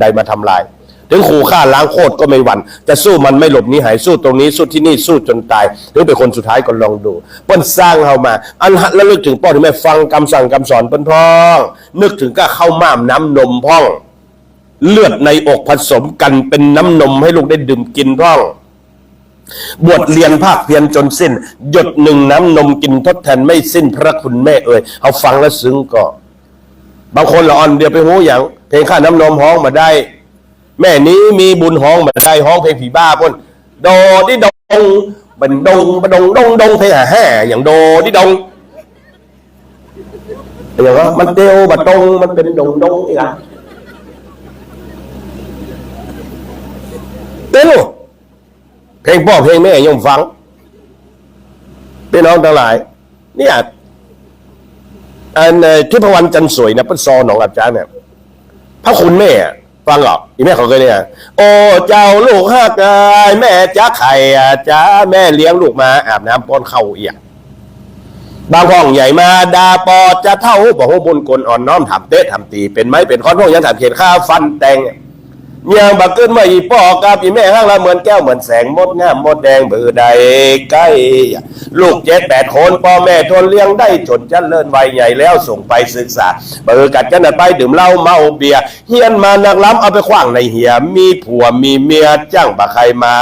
ใดมาทำลาย ถึงขู่ฆ่าล้างโคตรก็ไม่หวั่นจะสู้มันไม่หลบหนีหายสู้ตรงนี้สู้ที่นี่สู้จนตายถึงเป็นคนสุดท้ายก็ลองดูเปิ้นสร้างเฮามา อันหัดแล้วลึกถึงพ่อถึงแม่ฟังคำสั่งคำสอนเปิ้นพ้อง นึกถึงก็เข้าม่ามน้ำนมพ้อง เลือดในอกผสมกันเป็นน้ำนมให้ลูกได้ดื่มกินพ้อง บวชเรียนภาคเพียรจนสิ้น หยดหนึ่งน้ำนมกินทดแทนไม่สิ้นพระคุณแม่เอ่ยเอาฟังแล้วซึ้งก็ บางคนละอ่อนเดียวไปหูอย่าง เพลงข้าน้ำนมห้องมาได้ แม่นี้มีบุญห้องมาได้ห้องเพลงผีบ้าพ่นโดดิดงบันดงบันดงดงดงเพลงหาแห่อย่างโดดิดงอย่างว่ามันเตียวบัดดงมันเป็นดงดงอีกอะเต้นเพลงพ่อเพลงแม่ยอมฟังพี่น้องทั้งหลายเนี่ย อันที่พระวันจันสวยนะเป็นซอหนองอาจาเนี่ยพระคุณแม่ฟังเหรออีแม่เขาเคยเนี่ยโอ้เจ้าลูกฮักายแม่จ้าไข่จ้าแม่เลี้ยงลูกมาอาบน้ำป้อนเข้าเอียงบางห้องใหญ่มาดาปอจะเท่าบอกว่าบนกลอ่อนน้อมทำเตะทำตีเป็นไหมเป็นค้อนพวกยังถามเขียนข้าฟันแตง ยังบักขึ้นมาอีป่อกับอีแม่ห้างละเหมือนแก้วเหมือนแสงมดงามมดแดงเบือใดใกล้ ลูกเจ็ดแปดคนพ่อแม่ทนเลี้ยงได้จนจันเลินวัยใหญ่แล้วส่งไปศึกษาเบือกัดกันไปดื่มเหล้าเมาเบียร์เฮียนมานักล้ำเอาไปขว้างในเหียมีผัวมีเมียจ้างบะใครมา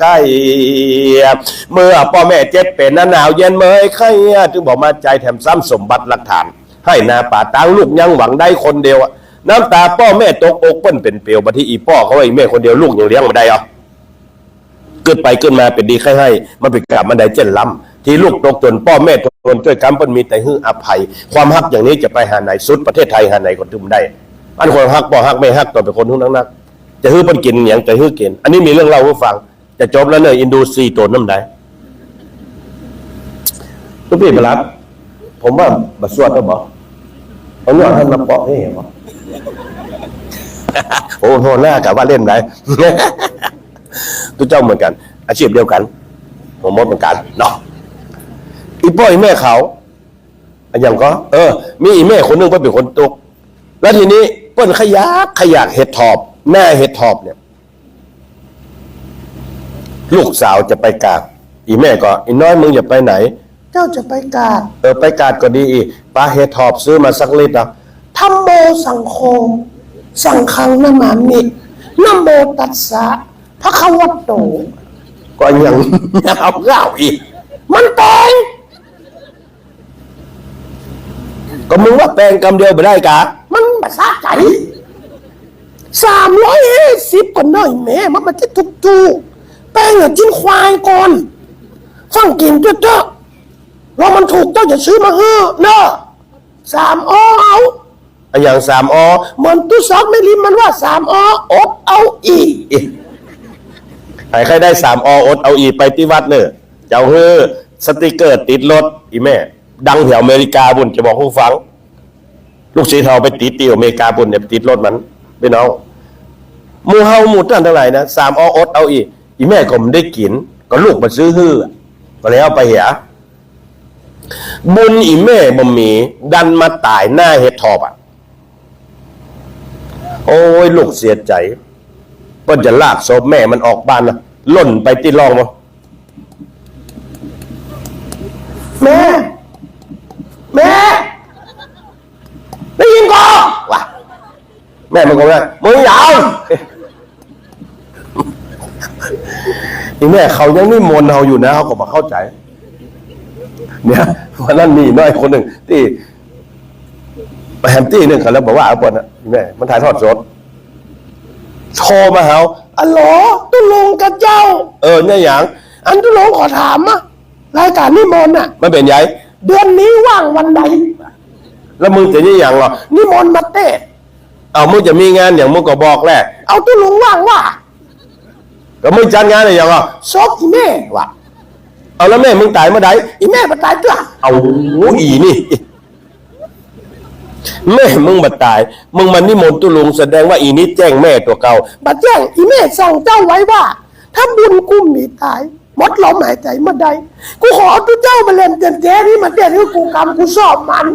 ใกล้ เมื่อพ่อแม่เจ็บเป็นหน้าหนาวเย็นเมยใครจึงบอกมาใจแถมซ้ำสมบัติหลักฐาน ให้นาป่าตังลูกยังหวังได้คนเดียวอะ น้ำตาพ่อแม่ตกอกเปิ้นเป็นเปลวบัที่อีพ่อเขาว่าอีแม่คนเดียวลูกยังเลี้ยงมาได้เหรอเกิดไปเกิดมาเป็นดีใครให้ มันเป็นกลับมันได้เจนล้ำที่ลูกตกจนพ่อแม่ตกจนช่วยกำปั้นมีแต่ฮืออภัย ความฮักอย่างนี้จะไปหาไหนสุดประเทศไทยหาไหนก็ทึมได้ อันคนฮักพ่อฮักไม่ฮักต่อเป็นคนทุกนักนักจะฮื้อเปิ้นกินอย่างจะฮื้อกินอันนี้มีเรื่องเล่าให้ฟัง จะจบแล้วเนอะอินโดซีตัวน้ำได้ทุกพี่ประหลัดผมว่าบัสวดก็บอกเอาเนื้อท่านมาเปาะให้เห็นบอ โอ้โหหน้ากับว่าเล่นได้ทุกเจ้าเหมือนกัน อาชีพเดียวกันผมมดเหมือนกันเนาะอีพ่ออีแม่เขาอันยังก็ เออ มีอีแม่คนหนึงเพิ่นเป็นคนตก แล้วทีนี้เปิ้นขยักขยักเห็ดถอบแม่เห็ดถอบเนี่ย ลูกสาวจะไปกราบอีแม่ก็อีน้อยมึงอย่าไปไหน เจ้าจะไปกราบเออไปกราบก็ดีอีกปลาเห็ดถอบซื้อมาสักลิตรนะ ทำโมสังโฆสังฆังนามามินะโมตัสสะพระคะวะโต ก็ยังเอาเล่าอีก มันแปลงก็มึงว่าแปลงกำเดียวไปได้กะ มันภาษาใจสามร้อยห้าสิบก็น้อยแม่มันมาที่ทุกจูแป้งอะจิ้นควายก่อนฟังกินเจ้าๆว่ามันถูกเจ้าอย่าซื้อมาเฮ้อเนอะสามอเอา อะอย่างสามอเหมือนตู้ซอกไม่ริมมันว่าสามออดเอาอีใครใครได้สามออดเอาอีไปที่วัดเนอะเจ้าเฮ้อสติกเกอร์ติดรถอีแม่ ดังแถวอเมริกาบุญจะบอกผู้ฟัง ลูกสีเทาไปติดตีอเมริกาบุญเนี่ยติดรถมันพี่น้องมูเฮาหมูตั้งเท่าไหร่นะสามออดเอาอีอีแม่ก็ไม่ได้กิน ก็ลูกมาซื้อฮือก็แล้วไปเหียบุญอีแม่บ่มี ดันมาตายหน้าเฮ็ดทอบอะ โอ้ยลูกเสียใจเพิ่นจะลากศพแม่มันออกบ้านนะล่นไปที่ร่องมั้แม่แม่ได้ยินก็วะแม่มันก็ว่ามึงอยาวอีแม่เขายังไม่มนต์เราอยู่นะเขาก็มาเข้าใจ เนี่ยวันนั้นมีน้อยคนหนึ่งที่ แฮมตี้หนึ่งกันแล้วบอกว่าเอาปนอะแม่มันถ่ายทอดสดโทรมาหาอัลโหลตุลงกับเจ้า เออเนี่ยอย่าง อันตุลงขอถามอะรายการนิมนต์อะมันเป็นไงเดือนนี้ว่างวันใด แล้วมึงจะนี่อย่างเหรอนิมนต์มาเต้เอามึงจะมีงานอย่างมึงก็บอกแหละเอาตุลงว่างว่าแล้วมึงจัดงานอะไรอย่างเหรอซบอีแม่วะเอาแล้วแม่มึงตายเมื่อใดอีแม่มาตายเตื้อเอาอีนี่ แม่มึงมาตาย มึงมานิมนต์ตุลุงแสดงว่าอีนี้แจ้งแม่ตัวเก่าบัดแจ้งอีแม่สั่งเจ้าไว้ว่า ถ้าบุญกุ้มมีตายหมดลมหายใจเมื่อใดกูขอตุเจ้ามาเล่นเต็มแท้นี่มาเต้นให้กูกำกูสอบมัน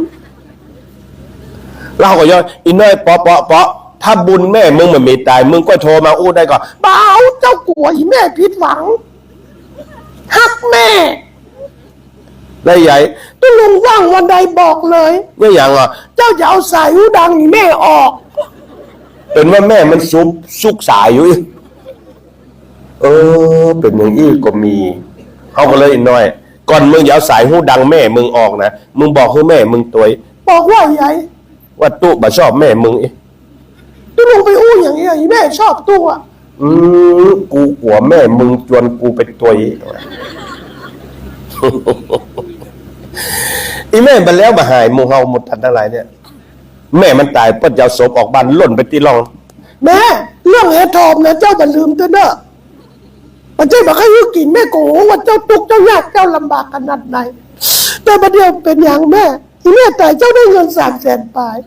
เราก็ย้อนอีน้อยเปาะเปาะเปาะถ้าบุญแม่มึงมันมีตาย มึงก็โทรมาอู้ได้ก่อนเปล่าเจ้ากลัวอีแม่ผิดหวังฮักแม่แล้ใหญ่ ตุลุงว่างวันใดบอกเลยเนี่ยอย่างอะเจ้าจะเอาสายหูดังนี่แม่ออก เป็นว่าแม่มันซุบซุกสายอยู่อีกเออ เป็นอย่างนี้ก็มีเขาก็เลยน้อย ก่อนมึงอย่าเอาสายหูดังแม่มึงออกนะมึงบอกให้แม่มึงตัวบอกว่าใหญ่ว่าตู้บ่ชอบแม่มึงอีกตุลุงไปอู้อย่างนี้อีแม่ชอบตัวอืมกูกลัวแม่มึงจวนกูเป็นตัวอีก อีแม่มันแล้วมาหายหมูเฮาหมดทันทั้งหลายเนี่ย แม่มันตายเปิ้นจะเอาศพออกบ้านล่นไปที่ร่อง แม่เรื่องเฮทอมนะเจ้าบันลืมเถอะเนอะมันใช่บอกให้ยุกินแม่โกว่าเจ้าตุกเจ้ายากเจ้าลำบากขนาดไหนแต่ประเดี๋ยวเป็นอย่างแม่อีแม่แต่เจ้าได้เงินสามแสนปลาย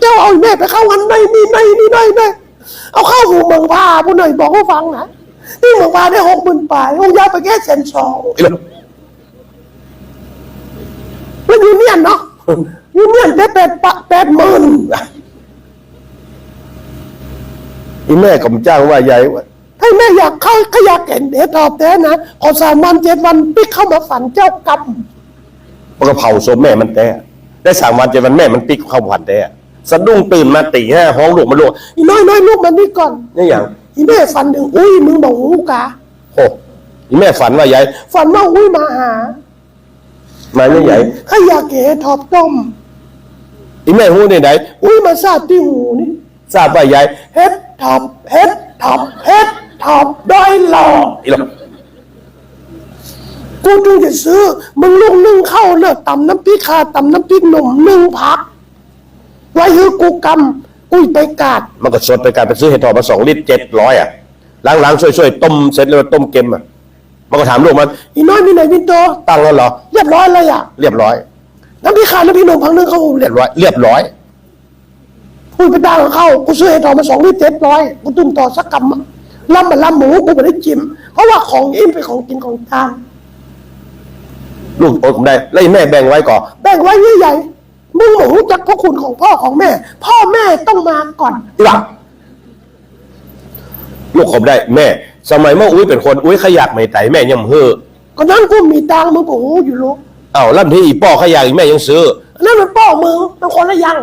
เจ้าเอาอีแม่ไปเข้าวันในนี่ในนี่ในในเอาเข้าหูเมืองพาผู้หน่อยบอกให้ฟังนะที่เมืองพาได้หกหมื่นปลายองค์ยาไปแค่แสนสอง อีหล แล้วยูเนี ยนเนาะยูเนียนได้แปดปะแปดหมื่นอีแม่ก็มจ้างว่าใหญ่ว่าให้แม่อยากเข้าขยากเห็นเดทอบแท้นะขอสามวันเจ็ดวันปิ๊กเข้ามาฝันเจ้ากรรมมันก็เผาศพแม่มันแต่ได้สามวันเจ็ดวันแม่มันปิกเข้าผ่านแต่สะดุ้งตื่นมาตีห้าห้องลูกมาลูกอีน้อยน้อยลูกมันนี่ก่อนนี่อย่างอีแม่ฝันถึงอุ้ยมึงบอกหูกาโอ้อีแม่ฝันว่าใหญ่ฝันว่าอุ้ยมาหา มาเนี่ยใหญ่ขยากเห็นทอบต้มอีแม่หูในไหนอุ้ยมาซาดที่หูนี่ทราบว่าใหญ่เฮ็ดทอบเฮ็ดทอบเฮ็ดทอบด้อยหล่ออีหลกูจึงจะซื้อ มึงลุงนึ่งเข้าเนอะตำน้ำพริกขาตำน้ำพริกหนุ่มนึ่งพัก ไว้ฮือกูกำอุ้ยไปกาด มันก็สดไปการไปซื้อเห็ดถอบมาสองลิตรเจ็ดร้อยอะล้างๆช่วยๆต้มเสร็จแล้วต้มเค็มอะ มันก็ถามลูกมันอีน้อยมีไหนมีโตตั้งแล้วเหรอเรียบร้อยเลยอะเรียบร้อยน้ำพริกขาน้ำพริกหนุ่มพักนึงเขาเรีเรียยบบร้อยเรียบร้อยอุ้ยไปด่างกับเขากูซื้อให้ต่อมาสองลิตรเจ็ดร้อยกูตุ้มต่อสักกำอะลำมันลำหมูกูไม่ได้จิ้มเพราะว่าของอิ่มเป็นของกินของทานลูกโอ้ผมได้แล้วไอ้แม่แบ่งไว้ก่อนแบ่งไว้ใหญ่ๆมึงหมูจักพระคุณของพ่อของแม่ พ่อแม่ต้องมาก่อนอีหลังลูกผมได้แม่ สมัยเมื่ออุ้ยเป็นคนอุ้ยขยักไม่ไตแม่ยังเฮ้อก็นั้นกูมีตังค์มึงบอกโอ้อยู่ลูกเอ้าลั่นที่อีป้อขยักอีแม่ยังซื้ออันนั่นมันป้อมึงมันคนละอยัง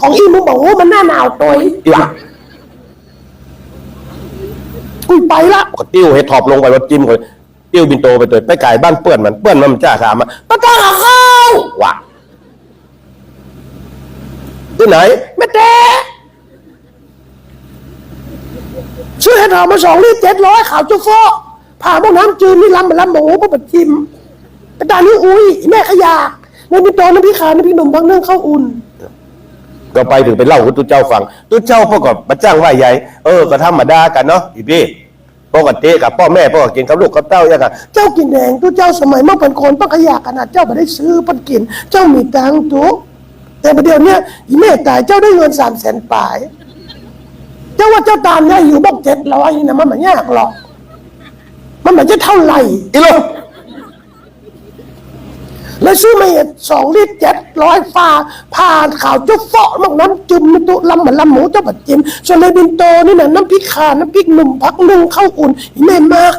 ของอีมึงบอกโอ้มันหน้าหนาวตัวอีหลังกูไปละก็ติ้วให้ทอบลงไปรถจิ้มก่อนติ้วบินโตไปตัวไปไก่บ้านเปื้อนมันเปื้อนมันมันจ้าถามมาตะกร้าเข้าว่ะที่ไหนไม่แต่ ซื้อให้เรามาสองลิตรเจ็ดร้อยขาวจุฟอผ่าหม้อน้ำจืดนี่ลำมันลำหมูปะปัดจิมแต่ตานี้อุ้ยแม่ขยะในมีตัวน้ำพริกขาน้ำพริกหนุ่มบางเรื่องข้าวอุ่น ก็ไปถึงไปเล่าให้ตุ้เจ้าฟังตุ้เจ้าพ่อก็มาจ้างว่าใหญ่เออก็ธรรมดากันเนาะอีพี่ปกติกับพ่อแม่พ่อก็กินกับลูกกับเต้าอย่างกันเจ้ากินแดงตัวเจ้าสมัยเมื่อเป็นคนต้องขยะขนาดเจ้าไม่ได้ซื้อปันกิน เจ้ามีตังค์ตัวแต่ประเดี๋ยวเนี้ยอีแม่ตายเจ้าได้เงินสามแสนปลายเจ้าว่าเจ้าตามได้อยู่บอกเจ็ดร้อยนี่นะมันไม่ยากหรอก มันไม่จะเท่าไหร่อีลูกแล้วซื้อมาเห็ดสองลิตรเจ็ดร้อยฟ้าผ่านข่าวจุ๊บเฟาะมักน้ำจุ่มในตุลำเหมือนลำหมูเจ้าบัดจิมส่วนเลยบินโตนี่นะน้ำพริกขาน้ำพริกหนุ่มพักนึ่งข้าวอุ่นอีแม่มาก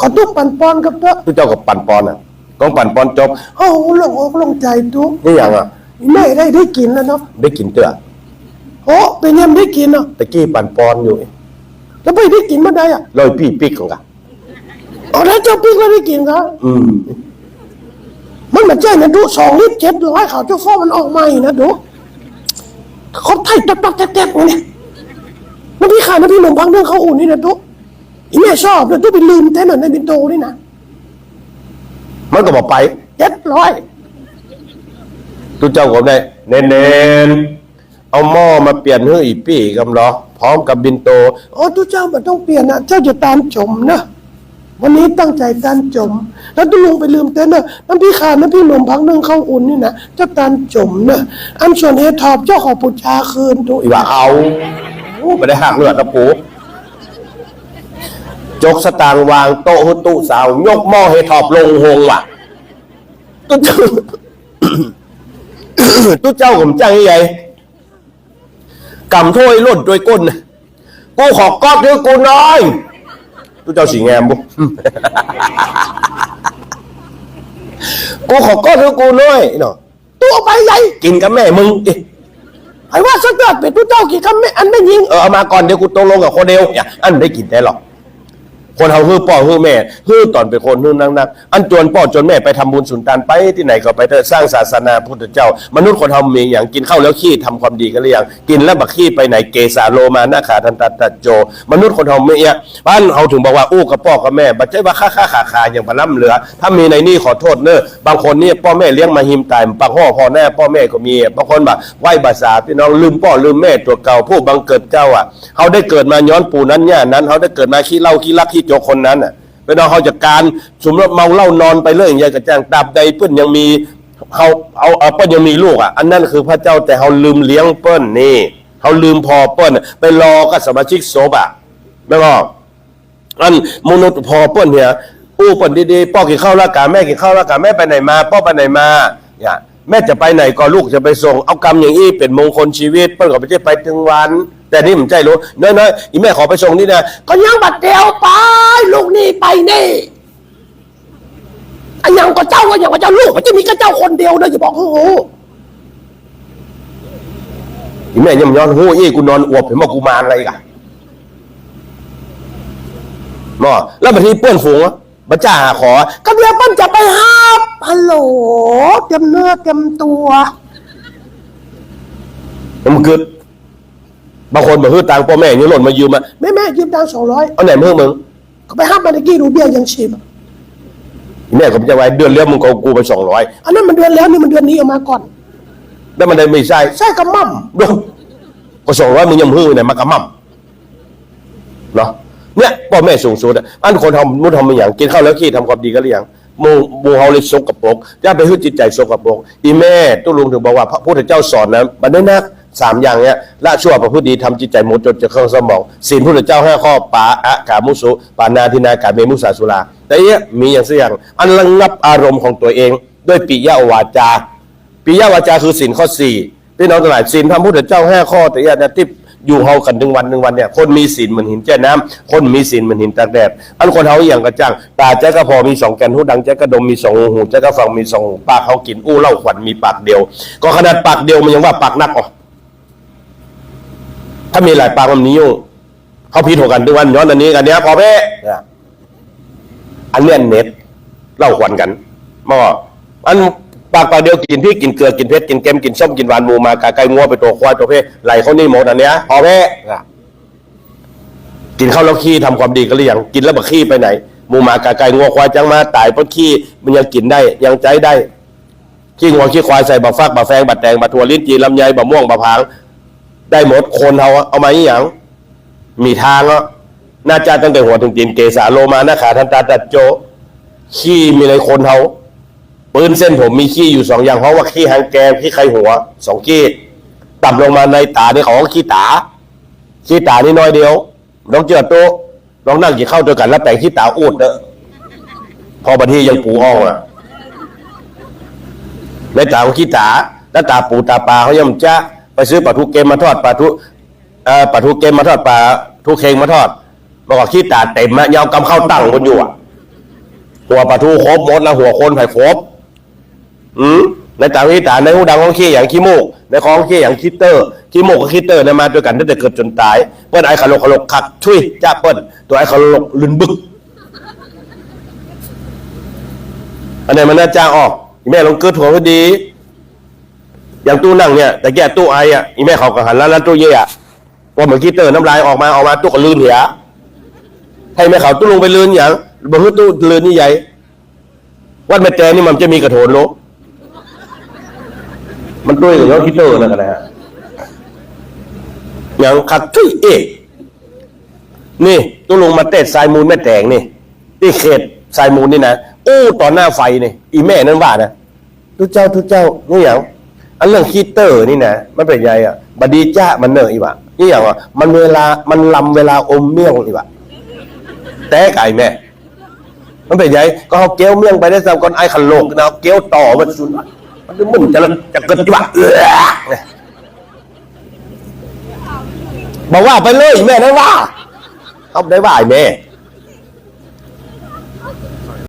ขอตุ้มปันปอนกับเด้อตุ้เจ้ากับปั่นปอนอะกองปั่นปอนจบโอ้โหลงอกลงใจทุกนี่อย่างอะอีแม่ได้ได้กินแล้วเนาะได้กินเตื้อ โอ้เป็นยังได้กินเนาะตะกี้ปั่นปอนอยู่ แล้วไปได้กินเมื่อใดอะลอยปี้ปิ๊กของกันอ๋อแล้วเจ้าปิ๊กก็ได้กินครับอืมมันเหมือนใจนะดูสองลิตรเจ็ดร้อยข่าวเจ้าฟ้อมันออกมาอีกนะดูเขาไถ่ตับตับแทบๆเนี่ยน้ำพริกขาน้ำพริกหนุ่มพักนึ่งข้าวอุ่นนี่นะทุกอีแม่ชอบเลยทุกไปลืมแท้หน่อยในบินโตนี่นะมันก็บอกไปเจ็ดร้อยตุ้เจ้าก็ได้เน้นๆ เอาหม้อมาเปลี่ยนให้อีปี้กำล้อพร้อมกับบินโตอ๋อทุกเจ้ามันต้องเปลี่ยนนะเจ้าจะตามจมนะวันนี้ตั้งใจตามจม แล้วตุลุงไปลืมเต้นนะน้ำพริกขาน้ำพริกหนุ่มพักนึ่งข้าวอุ่นนี่นะเจ้าตามจมนะอันส่วนเฮทอบเจ้าของปุจชาคืนทุกอีว่าเอาไม่ได้หักเลือดนะปูจกสตางค์วางโต๊ะให้ตู้สาวยกหม้อให้ทอบลงหงว่ะตุ้เจ้าตุ้เจ้าผมจ้างใหญ่ กำถ้วยล่นด้วยก้นกูขอกอดด้วยกูหน้อยตู้เจ้าสีแงมบุกูขอกอดด้วยกูหน้อยเนาะตัวไปใหญ่กินกับแม่มึงไอ้ว่าสักยอดเป็ดทุเจ้ากี่คำแม่อันไม่ยิงเออเอามาก่อนเดี๋ยวกูตกลงกับคนเดียวอย่าอันไม่กินได้หรอก คนเขาฮื้อพ่อฮื้อแม่ฮื้อตอนเป็นคนฮื้อนักนักๆอันจวนพ่อจนแม่ไปทำบุญสุนทานไปที่ไหนก็ไปเถอะสร้างศาสนาพุทธเจ้า มนุษย์คนทำมีอย่างกินข้าวแล้วขี้ทำความดีกันหรือยังกินแล้วบักขี้ไปไหนเกสาโลมานาขาทันตัดตัดโจ มนุษย์คนทำไม่เอะบ้านเขาถึงบอกว่าอู้กับพ่อกับแม่บัจเจว่าค่าค่าขาขาอย่างพล่ำเหลือ ถ้ามีในนี่ขอโทษเนอบางคนเนี่ยพ่อแม่เลี้ยงมาหิมตายบางพ่อพ่อแม่พ่อแม่ก็มีบางคนแบบไหวภาษาพี่น้องลืมพ่อลืมแม่ตัวเก่าผู้บังเกิดเจ้าอะเขาได้เกิดมาย้อนปู่นั้นเนี่ยนั้นเขาได้เกิดมาขี้เหล้าขี้รักขี้โจกคนนั้นอะเป็นเอาเขาจากการสมมติเมาเหล้านอนไปเรื่อยอย่างเงี้ยกระจ้างตราบใดเปิ้นยังมีเขาเอาเอาเปิ้นยังมีลูกอะอันนั้นคือพระเจ้าแต่เขาลืมเลี้ยงเปิ้นนี่เขาลืมพอเปิ้นไปรอก็สมาชิกโซบอะไม่บอกอันมนุษย์พอเปิ้นเนี่ยอู้เปิ้นดีๆพ่อกินข้าวละกาแม่กินข้าวละกาแม่ไปไหนมาพ่อไปไหนมา อย่า แม่จะไปไหนก็ลูกจะไปส่ง เอากรรมอย่างอี้เป็นมงคลชีวิต เปิ้นก็ไปจะไปถึงวัน แต่นี่ผมใจรู้น้อยๆอีแม่ขอไปส่งนี่นะก็ยังบัดเดียวไป ลูกนี่ไปนี่ไอ้ยังก็เจ้าก็ย่างว่าเจ้าลูกมันจะมีแค่เจ้าคนเดียวนะอย่าบอกโอ้โหอีแม่ยังย้อนหู้ยี่กูนอนอวบเห็นว่ากูมารอะไรกันมอแล้วบางทีเปื้อนฝูงอะ บัจ้าหาขอก็เดี๋ยวมันจะไปห้าบฮัลโหลเตรียมเนื้อเตรียมตัวมันคือบางคนบอกคือตังค์พ่อแม่ยังหล่นมายืมมาแม่แม่ยืมตังสองร้อยเอาไหนมึงมึงก็ไปห้ามมาตะกี้ดูเบี้ยยังชีพอะอีแม่ก็จะไว้เดือนเลี้ยงมึงก็กูไปสองร้อยอันนั้นมันเดือนแล้วนี่มันเดือนนี้เอามาก่อนแล้วมันได้ไม่ใช่ใช่กระมั่มดูก็สองร้อยมึงยังฮื้อไหนมากระมั่มเนาะ เนี่ยพ่อแม่สูงสุดอะอันคนทำมุดทำมาอย่างกินข้าวแล้วขี้ทำความดีกันหรือยังมูหมูเฮาเลยสกปรกย่าไปฮึดจิตใจสกปรกอีแม่ตุ้ลุงถึงบอกว่าพระพุทธเจ้าสอนนะบันได้นักสามอย่างเนี้ยละชั่วประพฤติดีทำจิตใจหมดจดจะเข้าสมองศีลพุทธเจ้าห้าข้อปาอะกามุสุปานาทินากาเมมุสาสุราแต่เนี้ยมีอย่างเสี่ยงอันระงับอารมณ์ของตัวเอง ด้วยปิยวาจาปิยวาจาคือศีลข้อสี่พี่น้องทั้งหลายศีลพระพุทธเจ้าห้าข้อแต่ยานะที่ อยู่เฮากันถึงวันหนึ่งวันเนี่ยคนมีศีลเหมือนหินแจ้น้ำคนมีศีลเหมือนหินตากแดดอันคนเฮาอย่างกระจ่างตาแจ๊กกระพอมีสองแกนหูดังแจ๊กกระดมมีสองหูแจ๊กกระฟังมีสองหูปากเขากินอู้เหล่าขวัญมีปากเดียว ก็ขนาดปากเดียวมันยังว่าปากนักอ๋อถ้ามีหลายปากมันนี้ยุ่งเขาพิดหัวกันทุกวันย้อนอันนี้กันเนี้ยพอแพ้เนี่ยอันเนี้ยเน็ตเล่าขวัญกันมออัน ปากปากเดียวกินพริกกินเกลือกินเผ็ดกินเค็มกินส้มกินหวานหมูมากาไก่งัวไปตัวควายตัวเพศไหลเขานี่หมดอันเนี้ยพอแพ้กินข้าวแล้วขี้ทำความดีก็หรือยังกินแล้วบักขี้ไปไหนหมูหมากาไก่งัวควายจังมาตายเพราะขี้มันยังกินได้ยังใจได้ขี้งัวขี้ควายใส่บะฟักบะแฟงบะแตงบะถั่วลิ้นจีลำไยบะม่วงบะพาง ได้หมดคนเขาเอามาอีหยังมีทางอะน่าจะตั้งแต่หัวถึงตีนเกสาโลมาหนะขาทันตาตัดโจขี้มีในคนเขา ปืนเส้นผมมีขี้อยู่สองอย่างเพราะว่าขี้หางแกงขี้ไข่หัวสองขี้ต่ำลงมาในตาเนี่ยขาก็ขี้ตาขี้ตานี่น้อยเดียวลองเจอโต๊ะลองนั่งกินข้าวด้วยกันแล้วแต่งขี้ตาอูดเนอะพอบัดทียังปูอ่องอะในตาของขี้ตาแล้วตาปูตาปลาเขาย่อมจะไปซื้อปลาทูเกมมาทอดปลาทูเอ่อปลาทูเกมมาทอดปลาทูเคงมาทอดบอกว่าขี้ตาเต็มอะยาวกำเข้าตั้งบนอยู่อะหัวปลาทูครบหมดแล้วหัวคนไผ่ครบ อืมในต่าขี้ตาในหูดังของขี้อย่างขี้มูกในคอของขี้อย่างขี้เตอร์ขี้มูกกับขี้เตอร์เนี่ยมาด้วยกันตั้งแต่เกิดจนตายเปิ้นไอ้ขลกขลกขักช่วยจ้าเปิ้นตัวไอ้ขลกลืนบึกอันไหนมันน่าจ้างออกแม่ลองเกิดหัวพอดี อย่างตู้นั่งเนี่ยแต่แกตู้ไออะอีแม่เขาก็หันแล้วแล้วตู้เย่อะว่าเหมือนกีเตอร์น้ำลายออกมาออกมาตู้ก็ลื่นเหียให้แม่เขาตู้ลงไปลื่นอย่างบนตู้ลื่นนี่ใหญ่วัดแม่แจนี่มันจะมีกระโถนโล มันตุ้ยกับยอดกีเตอร์นั่นกันนะฮะอย่างขัดตุ้ยเอกนี่ตู้ลงมาเตะทรายมูลแม่แตงนี่ที่เขตทรายมูลนี่นะอู้ต่อหน้าไฟนี่อีแม่นั่นว่านะทุกเจ้าทุกเจ้านี่อย่างอันเรื่องคีเตอร์นี่นะมันเป็นไงอะบดีจ้ามันเนอะอีวะนี่อย่างว่ามันเวลามันลำเวลาอมเมี่ยงอีวะแต่ไก่แม่มันเป็นไงก็เขาเกี้ยวเมี่ยงไปได้ซ้ำก่อนไอ้ขันโลกนะเกี้ยวต่อมันสุด มันมึนจะจะเกิดจีวะเออเนี่ยบอกว่าไปเลยแม่ได้ว่าเอาได้ว่าไอ้แม่